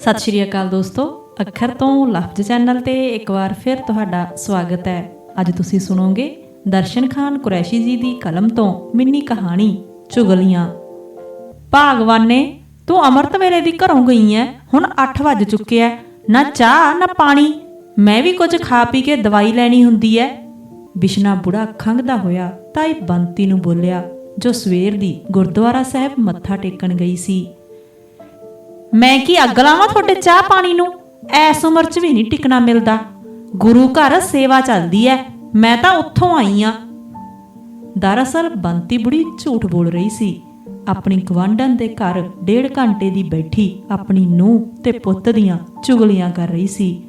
ਸਤਿ ਸ਼੍ਰੀ ਅਕਾਲ ਦੋਸਤੋ। ਅੱਖਰ ਤੋਂ ਲਫ਼ਜ਼ ਚੈਨਲ ਤੇ ਇੱਕ ਵਾਰ ਫਿਰ ਤੁਹਾਡਾ ਸਵਾਗਤ ਹੈ। ਅੱਜ ਤੁਸੀਂ ਸੁਣੋਗੇ ਦਰਸ਼ਨ ਖਾਨ ਕੁਰੈਸ਼ੀ ਜੀ ਦੀ ਕਲਮ ਤੋਂ ਮਿੰਨੀ ਕਹਾਣੀ, ਚੁਗਲੀਆਂ। ਭਾਗਵਾਨੇ, ਤੂੰ ਅੰਮ੍ਰਿਤ ਵੇਲੇ ਦੀ ਘਰੋਂ ਗਈ ਐ। ਹੁਣ 8 ਵੱਜ ਚੁੱਕੇ ਐ। ਨਾ ਚਾਹ, ਨਾ ਪਾਣੀ। ਮੈਂ ਵੀ ਕੁਝ ਖਾ ਪੀ ਕੇ ਦਵਾਈ ਲੈਣੀ ਹੁੰਦੀ ਐ। ਬਿਸ਼ਨਾ ਬੁੜਾ ਖੰਗਦਾ ਹੋਇਆ ਤਾਈ ਬੰਤੀ ਨੂੰ ਬੋਲਿਆ, ਜੋ ਸਵੇਰ ਦੀ ਗੁਰਦੁਆਰਾ ਸਾਹਿਬ ਮੱਥਾ ਟੇਕਣ ਗਈ ਸੀ। ਮੈਂ ਕੀ ਅੱਗ ਲਾਵਾਂ ਤੁਹਾਡੇ ਚਾਹ ਪਾਣੀ ਨੂੰ? ਐਸ ਉਮਰ 'ਚ ਵੀ ਨਹੀਂ ਟਿਕਣਾ ਮਿਲਦਾ। ਗੁਰੂ ਘਰ ਸੇਵਾ ਚੱਲਦੀ ਐ। ਮੈਂ ਤਾਂ ਉੱਥੋਂ ਆਈ ਆ। ਦਰਅਸਲ ਬੰਤੀ ਬੁੜੀ ਝੂਠ ਬੋਲ ਰਹੀ ਸੀ। ਆਪਣੀ ਗਵਾਂਢਣ ਦੇ ਘਰ ਡੇਢ ਘੰਟੇ ਦੀ ਬੈਠੀ ਆਪਣੀ ਨੂੰਹ ਤੇ ਪੁੱਤ ਦੀਆਂ ਚੁਗਲੀਆਂ ਕਰ ਰਹੀ ਸੀ।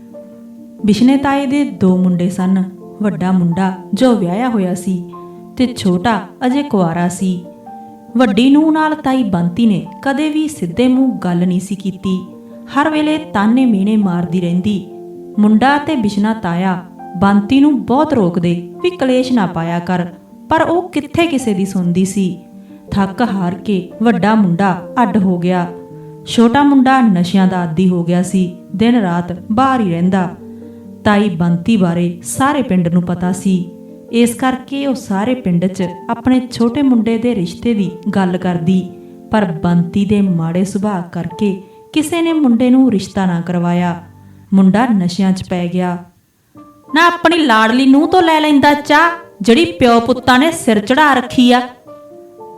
ਬਿਸ਼ਨੇ ਤਾਏ ਦੇ ਦੋ ਮੁੰਡੇ ਸਨ। ਵੱਡਾ ਮੁੰਡਾ ਜੋ ਵਿਆਹਿਆ ਹੋਇਆ ਸੀ ਤੇ ਛੋਟਾ ਅਜੇ ਕੁਆਰਾ ਸੀ। ਵੱਡੀ ਨੂੰਹ ਨਾਲ ਤਾਈ ਬੰਤੀ ਨੇ ਕਦੇ ਵੀ ਸਿੱਧੇ ਮੂੰਹ ਗੱਲ ਨਹੀਂ ਸੀ ਕੀਤੀ। ਹਰ ਵੇਲੇ ਤਾਨੇ ਮੀਣੇ ਮਾਰਦੀ ਰਹਿੰਦੀ। ਮੁੰਡਾ ਤੇ ਬਿਸ਼ਨਾ ਤਾਇਆ, ਬੰਤੀ ਨੂੰ ਬਹੁਤ ਰੋਕਦੇ ਵੀ ਕਲੇਸ਼ ਨਾ ਪਾਇਆ ਕਰ, ਪਰ ਉਹ ਕਿੱਥੇ ਕਿਸੇ ਦੀ ਸੁਣਦੀ ਸੀ। ਥੱਕ ਹਾਰ ਕੇ ਵੱਡਾ ਮੁੰਡਾ ਅੱਡ ਹੋ ਗਿਆ। ਛੋਟਾ ਮੁੰਡਾ ਨਸ਼ਿਆਂ ਦਾ ਆਦੀ ਹੋ ਗਿਆ ਸੀ, ਦਿਨ ਰਾਤ ਬਾਹਰ ਹੀ ਰਹਿੰਦਾ। ਤਾਈ ਬੰਤੀ ਬਾਰੇ ਸਾਰੇ ਪਿੰਡ ਨੂੰ ਪਤਾ ਸੀ। ਇਸ ਕਰਕੇ ਉਹ ਸਾਰੇ ਪਿੰਡ 'ਚ ਆਪਣੇ ਛੋਟੇ ਮੁੰਡੇ ਦੇ ਰਿਸ਼ਤੇ ਦੀ ਗੱਲ ਕਰਦੀ। ਪਰ ਬੰਤੀ ਦੇ ਮਾੜੇ ਸੁਭਾਅ ਕਰਕੇ ਕਿਸੇ ਨੇ ਮੁੰਡੇ ਨੂੰ ਰਿਸ਼ਤਾ ਨਾ ਕਰਵਾਇਆ। ਮੁੰਡਾ ਨਸ਼ਿਆਂ 'ਚ ਪੈ ਗਿਆ। ਨਾ ਆਪਣੀ ਲਾੜਲੀ ਨੂੰ ਤੋਂ ਲੈ ਲੈਂਦਾ ਚਾਹ, ਜਿਹੜੀ ਪਿਓ ਪੁੱਤਾਂ ਨੇ ਸਿਰ ਚੜਾ ਰੱਖੀ ਆ।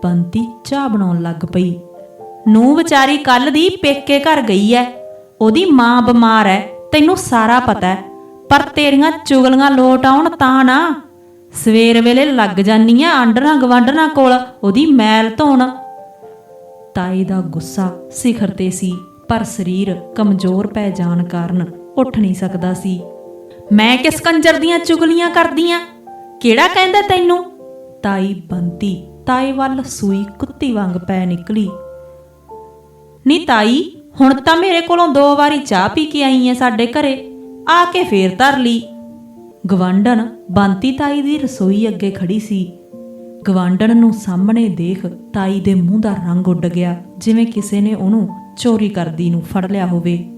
ਬੰਤੀ ਚਾਹ ਬਣਾਉਣ ਲੱਗ ਪਈ। ਨੂੰ ਵਿਚਾਰੀ ਕੱਲ ਦੀ ਪੇਕੇ ਘਰ ਗਈ ਐ। ਉਹਦੀ ਮਾਂ ਬਿਮਾਰ ਐ, ਤੈਨੂੰ ਸਾਰਾ ਪਤਾ ਐ। ਪਰ ਤੇਰੀਆਂ ਚੁਗਲੀਆਂ ਲੋਟ ਆਉਣ ਤਾਂ ਨਾ ਸਵੇਰ ਵੇਲੇ ਲੱਗ ਜਾਨੀਆਂ ਆਂਡਰਾਂ ਗਵਾਂਡਰਾਂ ਕੋਲ, ਉਹਦੀ ਮੈਲ ਧੋਣ। ਤਾਈ ਦਾ ਗੁੱਸਾ ਸਿਖਰ ਤੇ ਸੀ, ਪਰ ਸਰੀਰ ਕਮਜ਼ੋਰ ਪੈ ਜਾਣ ਕਾਰਨ ਉੱਠ ਨਹੀਂ ਸਕਦਾ ਸੀ। ਮੈਂ ਕਿਸ ਕੰਜਰ ਦੀਆਂ ਚੁਗਲੀਆਂ ਕਰਦੀਆਂ? ਕਿਹੜਾ ਕਹਿੰਦਾ ਤੈਨੂੰ? ਤਾਈ ਬੰਤੀ, ਤਾਈ ਵੱਲ ਸੂਈ ਕੁੱਤੀ ਵਾਂਗ ਪੈ ਨਿਕਲੀ। ਨੀ ਤਾਈ, ਹੁਣ ਤਾਂ ਮੇਰੇ ਕੋਲੋਂ ਦੋ ਵਾਰੀ ਚਾਹ ਪੀ ਕੇ ਆਈ ਐ ਸਾਡੇ ਘਰੇ, ਆ ਕੇ ਫੇਰ ਧਰ ਲਈ। ਗਵਾਂਡਣ ਬੰਤੀ ਤਾਈ ਦੀ ਰਸੋਈ ਅੱਗੇ ਖੜੀ ਸੀ। ਗਵਾਂਡਣ ਨੂੰ ਸਾਹਮਣੇ ਦੇਖ ਤਾਈ ਦੇ ਮੂੰਹ ਦਾ ਰੰਗ ਉੱਡ ਗਿਆ, ਜਿਵੇਂ ਕਿਸੇ ਨੇ ਉਹਨੂੰ ਚੋਰੀ ਕਰਦੀ ਨੂੰ ਫੜ ਲਿਆ ਹੋਵੇ।